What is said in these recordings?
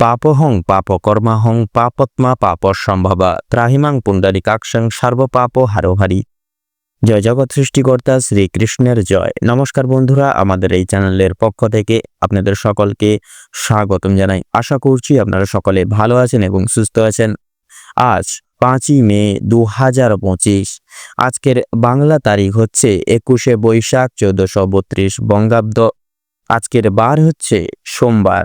পাপহং পাপকর্মাহং পাপত্মা পাপ সম্ভবা ত্রাহিমাং পুণ্ডরিকাক্ষং সর্বপাপ হারোহারি। জয় জগৎ সৃষ্টিকর্তা শ্রীকৃষ্ণের জয়। নমস্কার বন্ধুরা, আমাদের এই চ্যানেলের পক্ষ থেকে আপনাদের সকলকে স্বাগতম জানাই। আশা করছি আপনারা সকলে ভালো আছেন এবং সুস্থ আছেন। আজ পাঁচই মে দু হাজার পঁচিশ। আজকের বাংলা তারিখ হচ্ছে একুশে বৈশাখ চৌদ্দশো বত্রিশ বঙ্গাব্দ। আজকের বার হচ্ছে সোমবার।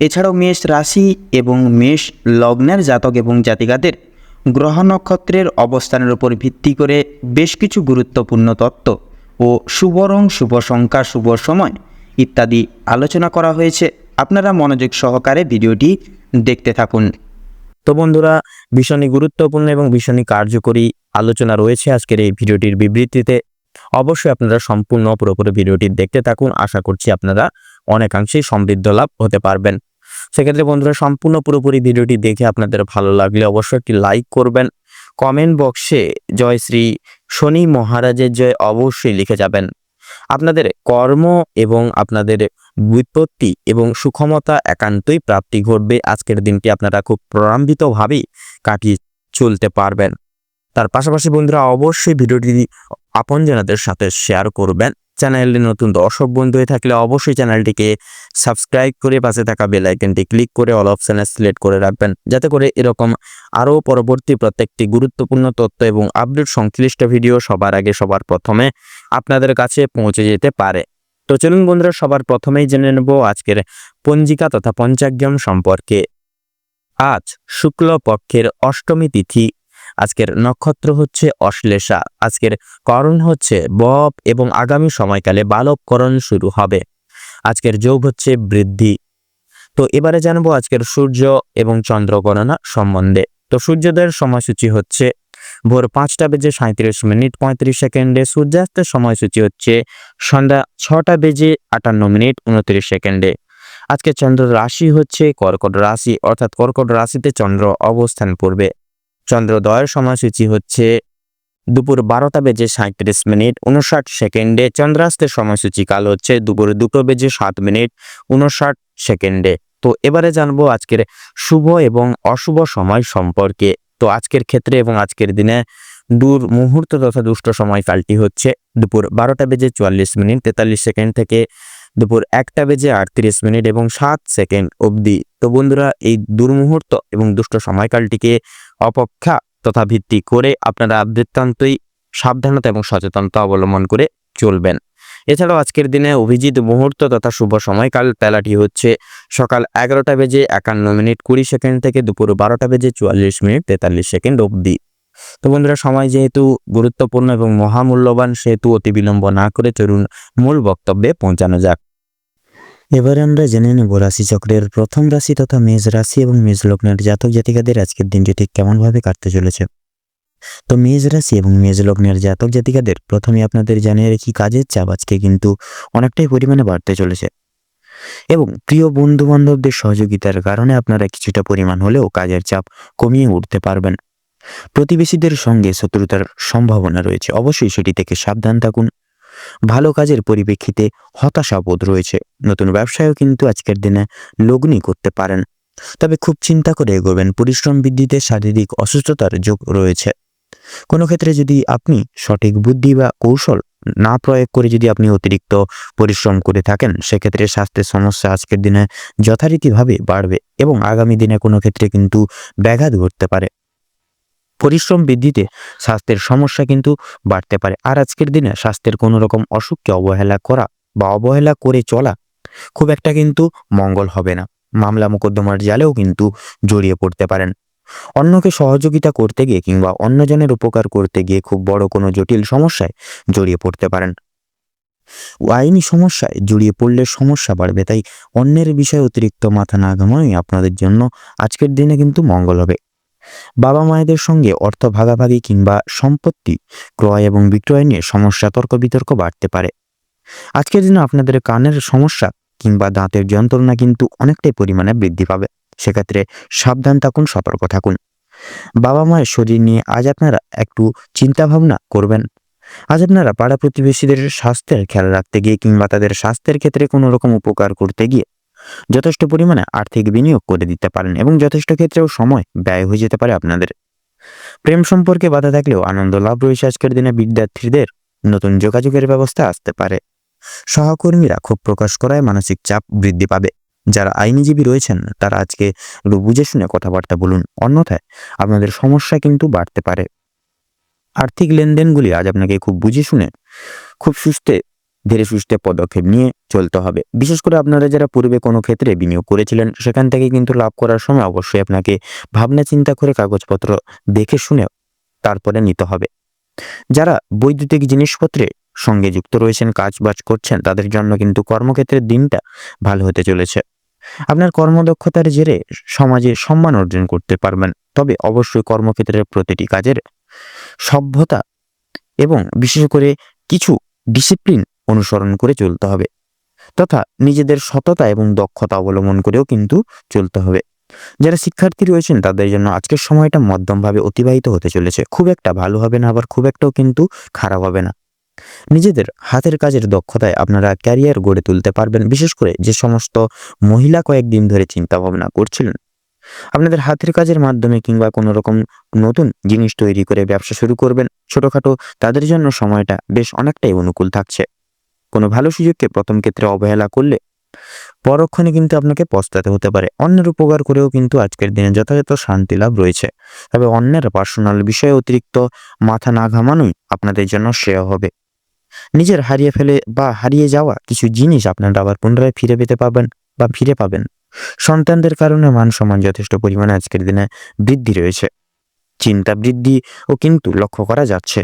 এছাড়াও মেষ রাশি এবং মেষ লগ্নের জাতক এবং জাতিকাদের গ্রহ নক্ষত্রের অবস্থানের উপর ভিত্তি করে বেশ কিছু গুরুত্বপূর্ণ তত্ত্ব ও শুভ রং, শুভ সংখ্যা, শুভ সময় ইত্যাদি আলোচনা করা হয়েছে। আপনারা মনোযোগ সহকারে ভিডিওটি দেখতে থাকুন। তো বন্ধুরা, ভীষণই গুরুত্বপূর্ণ এবং ভীষণই কার্যকরী আলোচনা রয়েছে আজকের এই ভিডিওটির বিবৃতিতে। অবশ্যই আপনারা সম্পূর্ণ পুরোপুরি ভিডিওটি দেখতে থাকুন। আশা করছি আপনারা অনেকাংশেই সমৃদ্ধ লাভ হতে পারবেন। সেক্ষেত্রে বন্ধুরা, সম্পূর্ণ পুরোপুরি ভিডিওটি দেখে আপনাদের ভালো লাগলে অবশ্যই একটি লাইক করবেন। কমেন্ট বক্সে জয় শ্রী শনি মহারাজের জয় অবশ্যই লিখে যাবেন। আপনাদের কর্ম এবং আপনাদের বিপত্তি এবং সুক্ষমতা একান্তই প্রাপ্তি ঘটবে। আজকের দিনটি আপনারা খুব প্রলম্বিতভাবেই কাটিয়ে চলতে পারবেন। তার পাশাপাশি বন্ধুরা, অবশ্যই ভিডিওটি আপনজনাদের সাথে শেয়ার করবেন। চ্যানেলটি নতুন দর্শক বন্ধু হয়ে থাকলে অবশ্যই চ্যানেলটিকে সাবস্ক্রাইব করে পাশে থাকা বেল আইকনটি ক্লিক করে অল অপশানে সিলেক্ট করে রাখবেন। যাতে করে এরকম আরও পরবর্তী প্রত্যেকটি গুরুত্বপূর্ণ তথ্য এবং আপডেট সংশ্লিষ্ট ভিডিও সবার আগে সবার প্রথমে আপনাদের কাছে পৌঁছে যেতে পারে। তো চলুন বন্ধুরা, সবার প্রথমেই জেনে নেব আজকের পঞ্জিকা তথা পঞ্চাগ্রাম সম্পর্কে। আজ শুক্ল পক্ষের অষ্টমী তিথি আজকের নক্ষত্র হচ্ছে অশ্লেষা। আজকের করণ হচ্ছে বপ এবং আগামী সময়কালে বালবকরণ শুরু হবে। আজকের যোগ হচ্ছে বৃদ্ধি। তো এবারে জানব আজকের সূর্য এবং চন্দ্র গণনা সম্বন্ধে। তো সূর্যোদয়ের সময়সূচি হচ্ছে ভোর পাঁচটা বেজে সাঁত্রিশ মিনিট পঁয়ত্রিশ সেকেন্ডে। সূর্যাস্তের সময়সূচি হচ্ছে সন্ধ্যা ছটা বেজে আটান্ন মিনিট উনত্রিশ সেকেন্ডে। আজকে চন্দ্র রাশি হচ্ছে কর্কট রাশি, অর্থাৎ কর্কট রাশিতে চন্দ্র অবস্থান করবে। চন্দ্রোদয়ের সময়সূচি হচ্ছে দুপুর বারোটা বেজে সাঁত্রিশ মিনিট, উনষাট সেকেন্ডে চন্দ্রাস্তের সময়সূচি কাল হচ্ছে দুপুর দুটো বেজে সাত মিনিট, উনষাট সেকেন্ডে। তো এবারে জানব আজকের শুভ এবং অশুভ সময় সম্পর্কে। তো আজকের ক্ষেত্রে এবং আজকের দিনে দূর মুহূর্ত তথা দুষ্ট সময়কালটি হচ্ছে দুপুর বারোটা বেজে চুয়াল্লিশ মিনিট, তেতাল্লিশ সেকেন্ড থেকে দুপুর একটা বেজে আটত্রিশ মিনিট এবং সাত সেকেন্ড অবধি। তো বন্ধুরা, এই দুর্মুহূর্ত এবং দুষ্ট সময়কালটিকে অপেক্ষা তথা ভিত্তি করে আপনারা বৃত্তান্তই সাবধানতা এবং সচেতনতা অবলম্বন করে চলবেন। এছাড়াও আজকের দিনে অভিজিৎ মুহূর্ত তথা শুভ সময়কাল, বেলাটি হচ্ছে সকাল এগারোটা বেজে একান্ন মিনিট কুড়ি সেকেন্ড থেকে দুপুর বারোটা বেজে চুয়াল্লিশ মিনিট তেতাল্লিশ সেকেন্ড অবধি। তো বন্ধুরা, সময় যেহেতু গুরুত্বপূর্ণ এবং মহামূল্যবান, সেহেতু অতি বিলম্ব না করে চলুন মূল বক্তব্যে পৌঁছানো যাক। এবারে আমরা জেনে নেব রাশিচক্রের প্রথম রাশি তথা মেষ রাশি এবং মেষ লগ্নের জাতক জাতিকাদের আজকের দিনটি ঠিক কেমনভাবে কাটতে চলেছে। তো মেষ রাশি এবং মেষ লগ্নের জাতক জাতিকাদের প্রথমে আপনাদের জানিয়ে রাখি, কাজের চাপ আজকে কিন্তু অনেকটাই পরিমাণে বাড়তে চলেছে এবং প্রিয় বন্ধু বান্ধবদের সহযোগিতার কারণে আপনারা কিছুটা পরিমাণ হলেও কাজের চাপ কমিয়ে উঠতে পারবেন। প্রতিবেশীদের সঙ্গে শত্রুতার সম্ভাবনা রয়েছে, অবশ্যই সেটি থেকে সাবধান থাকুন। ভালো কাজের পরিপ্রেক্ষিতে হতাশাবোধ রয়েছে। নতুন ব্যবসায়ও কিন্তু আজকের দিনে লগ্নি করতে পারেন। তবে খুব চিন্তা করে এগোবেন, পরিশ্রম বৃদ্ধিতে শারীরিক অসুস্থতার যোগ রয়েছে। কোনো ক্ষেত্রে যদি আপনি সঠিক বুদ্ধি বা কৌশল না প্রয়োগ করে যদি আপনি অতিরিক্ত পরিশ্রম করে থাকেন, সেক্ষেত্রে স্বাস্থ্যের সমস্যা আজকের দিনে যথারীতিভাবে বাড়বে এবং আগামী দিনে কোনো ক্ষেত্রে কিন্তু ব্যাঘাত ঘটতে পারে। পরিশ্রম বৃদ্ধিতে স্বাস্থ্যের সমস্যা কিন্তু বাড়তে পারে। আর আজকের দিনে স্বাস্থ্যের কোনো রকম অসুখকে অবহেলা করা বা অবহেলা করে চলা খুব একটা কিন্তু মঙ্গল হবে না। মামলা মোকদ্দমার জালেও কিন্তু জড়িয়ে পড়তে পারেন। অন্যকে সহযোগিতা করতে গিয়ে কিংবা অন্যজনের উপকার করতে গিয়ে খুব বড় কোনো জটিল সমস্যায় জড়িয়ে পড়তে পারেন। আইনি সমস্যায় জড়িয়ে পড়লে সমস্যা বাড়বে, তাই অন্যের বিষয়ে অতিরিক্ত মাথা না ঘামানোই আপনাদের জন্য আজকের দিনে কিন্তু মঙ্গল হবে। বাবা মায়েদের সঙ্গে অর্থ ভাগাভাগি কিংবা সম্পত্তি ক্রয় এবং বিক্রয় নিয়ে সমস্যা তর্ক বিতর্ক বাড়তে পারে। আজকের দিনে আপনাদের কানের সমস্যা কিংবা দাঁতের যন্ত্রণা কিন্তু অনেকটাই পরিমাণে বৃদ্ধি পাবে। সেক্ষেত্রে সাবধান থাকুন, সতর্ক থাকুন। বাবা মায়ের শরীর নিয়ে আজ আপনারা একটু চিন্তা ভাবনা করবেন। আজ আপনারা পাড়া প্রতিবেশীদের স্বাস্থ্যের খেয়াল রাখতে গিয়ে কিংবা তাদের স্বাস্থ্যের ক্ষেত্রে কোনো রকম উপকার করতে গিয়ে যথেষ্ট পরিমাণে আর্থিক বিনিয়োগ করে দিতে পারেন এবং যথেষ্ট ক্ষেত্রেও সময় ব্যয় হয়ে যেতে পারে আপনাদের। প্রেম সম্পর্কে বাধা থাকলেও আনন্দ লাভ রয়েছে আজকের দিনে বিদ্যার্থীদের। নতুন যোগাযোগের ব্যবস্থা আসতে পারে। সহকর্মীরা ক্ষোভ প্রকাশ করায় মানসিক চাপ বৃদ্ধি পাবে। যারা আইনজীবী রয়েছেন, তারা আজকে বুঝে শুনে কথাবার্তা বলুন। অন্যথায় আপনাদের সমস্যা কিন্তু বাড়তে পারে। আর্থিক লেনদেনগুলি আজ আপনাকে খুব বুঝে শুনে, খুব সুস্থে, ধীরে সুস্থে পদক্ষেপ নিয়ে চলতে হবে। বিশেষ করে আপনারা যারা পূর্বে কোনো ক্ষেত্রে বিনিয়োগ করেছিলেন, সেখান থেকে কিন্তু লাভ করার সময় অবশ্যই আপনাকে ভাবনা চিন্তা করে কাগজপত্র দেখে শুনে তারপরে নিতে হবে। যারা বৈদ্যুতিক জিনিসপত্রে সঙ্গে যুক্ত রয়েছেন, কাজ বাজ করছেন, তাদের জন্য কিন্তু কর্মক্ষেত্রের দিনটা ভালো হতে চলেছে। আপনার কর্মদক্ষতার জেরে সমাজে সম্মান অর্জন করতে পারবেন। তবে অবশ্যই কর্মক্ষেত্রের প্রতিটি কাজের সভ্যতা এবং বিশেষ করে কিছু ডিসিপ্লিন অনুসরণ করে চলতে হবে। তথা নিজেদের সততা এবং দক্ষতা অবলম্বন করেও কিন্তু চলতে হবে। যারা শিক্ষার্থী রয়েছেন, তাদের জন্য আজকের সময়টা মধ্যমভাবে অতিবাহিত হতে চলেছে। খুব একটা ভালো হবে না, আবার খুব একটাও কিন্তু খারাপ হবে না। নিজেদের হাতের কাজের দক্ষতায় আপনারা ক্যারিয়ার গড়ে তুলতে পারবেন। বিশেষ করে যে সমস্ত মহিলা কয়েকদিন ধরে চিন্তা ভাবনা করছিলেন, আপনাদের হাতের কাজের মাধ্যমে কিংবা কোনো রকম নতুন জিনিস তৈরি করে ব্যবসা শুরু করবেন। ছোটখাটো তাদের জন্য সময়টা বেশ অনেকটাই অনুকূল থাকছে। কোনো ভালো সুযোগকে প্রথম ক্ষেত্রে অবহেলা করলে পরক্ষণে কিন্তু আপনাকে পস্তাতে হতে পারে। অন্যের উপকার করেও কিন্তু আজকের দিনে যথাযথ শান্তি লাভ রয়েছে। তবে অন্যের পার্সোনাল বিষয়ে অতিরিক্ত মাথা না ঘামানোই আপনাদের জন্য শ্রেয় হবে। নিজের হারিয়ে ফেলে বা হারিয়ে যাওয়া কিছু জিনিস আপনারা আবার পুনরায় ফিরে পেতে পাবেন বা ফিরে পাবেন। সন্তানদের কারণে মান সম্মান যথেষ্ট পরিমাণে আজকের দিনে বৃদ্ধি রয়েছে। চিন্তা বৃদ্ধি ও কিন্তু লক্ষ্য করা যাচ্ছে।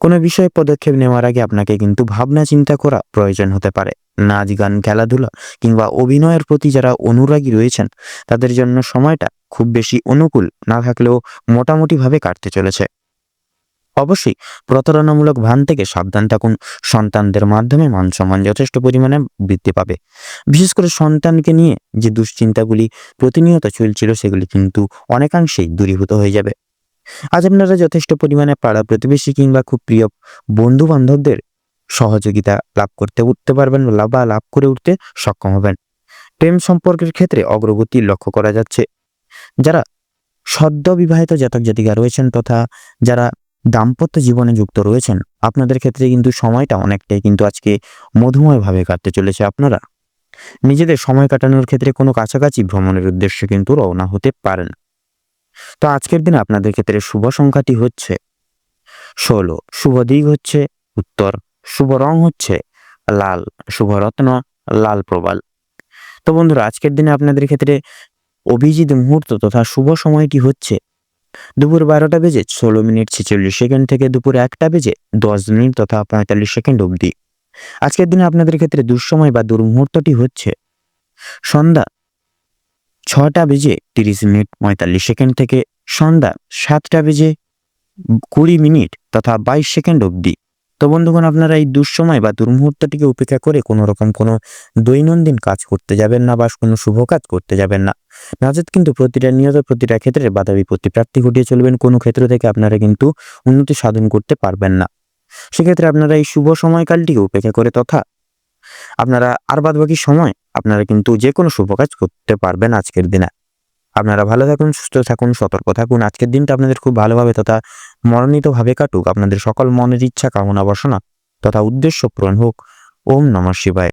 কোনো বিষয়ে পদক্ষেপ নেওয়ার আগে আপনাকে কিন্তু ভাবনা চিন্তা করা প্রয়োজন হতে পারে। নাচ, গান, খেলাধুলা কিংবা অভিনয়ের প্রতি যারা অনুরাগী রয়েছেন, তাদের জন্য সময়টা খুব বেশি অনুকূল না থাকলেও মোটামুটিভাবে কাটতে চলেছে। অবশ্যই প্রতারণামূলক ভান থেকে সাবধান থাকুন। সন্তানদের মাধ্যমে মান সম্মান যথেষ্ট পরিমাণে বৃদ্ধি পাবে। বিশেষ করে সন্তানকে নিয়ে যে দুশ্চিন্তাগুলি প্রতিনিয়ত চলছিল, সেগুলি কিন্তু অনেকাংশেই দূরীভূত হয়ে যাবে। আজ আপনারা যথেষ্ট পরিমাণে পাড়া প্রতিবেশী কিংবা খুব প্রিয় বন্ধু বান্ধবদের সহযোগিতা লাভ করতে উঠতে পারবেন বা লাভ করে উঠতে সক্ষম হবেন। প্রেম সম্পর্কের ক্ষেত্রে অগ্রগতি লক্ষ্য করা যাচ্ছে। যারা সদ্য বিবাহিত জাতক জাতিকা রয়েছেন তথা যারা দাম্পত্য জীবনে যুক্ত রয়েছেন, আপনাদের ক্ষেত্রে কিন্তু সময়টা অনেকটাই কিন্তু আজকে মধুময়ভাবে কাটতে চলেছে আপনারা। নিজেদের সময় কাটানোর ক্ষেত্রে কোনো কাছাকাছি ভ্রমণের উদ্দেশ্যে কিন্তু রওনা হতে পারেন। তো আজকের দিনে আপনাদের ক্ষেত্রে শুভ সংখ্যাটি হচ্ছে ষোলো। শুভ দিক হচ্ছে উত্তর, শুভ রং হচ্ছে লাল, শুভ রত্ন লাল প্রবাল। তো বন্ধুরা, আজকের দিনে আপনাদের ক্ষেত্রে অভিজিৎ মুহূর্ত তথা শুভ সময়টি হচ্ছে দুপুর বারোটা বেজে ষোলো মিনিট ছেচল্লিশ সেকেন্ড থেকে দুপুর একটা বেজে দশ মিনিট তথা পঁয়তাল্লিশ সেকেন্ড অবধি। আজকের দিনে আপনাদের ক্ষেত্রে দুঃসময় বা দুর্মুহূর্তটি হচ্ছে সন্ধ্যা ছটা বেজে তিরিশ মিনিট পঁয়তাল্লিশ সেকেন্ড থেকে সন্ধ্যা সাতটা বেজে কুড়ি মিনিট তথা বাইশ সেকেন্ড অবধি। তো বন্ধুগণ, আপনারা এই দুঃসময় বা দুর্মুহূর্তটিকে উপেক্ষা করে কোনো রকম কোনো দৈনন্দিন কাজ করতে যাবেন না বা কোনো শুভ কাজ করতে যাবেন না। নাজেদ কিন্তু প্রতিটা নিয়ত, প্রতিটা ক্ষেত্রে বাধা বিপত্তি প্রাপ্তি ঘটিয়ে চলবেন, কোনো ক্ষেত্র থেকে আপনারা কিন্তু উন্নতি সাধন করতে পারবেন না। সেক্ষেত্রে আপনারা এই শুভ সময়কালটিকে উপেক্ষা করে তথা আপনারা আর বাদ বাকি সময় আপনারা কিন্তু যে কোনো শুভ কাজ করতে পারবেন আজকের দিনে। আপনারা ভালো থাকুন, সুস্থ থাকুন, সতর্ক থাকুন। আজকের দিনটা আপনাদের খুব ভালোভাবে তথা মনোনীতভাবে কাটুক। আপনাদের সকল মনের ইচ্ছা, কামনা, বাসনা তথা উদ্দেশ্য পূরণ হোক। ওম নমঃ শিবায়।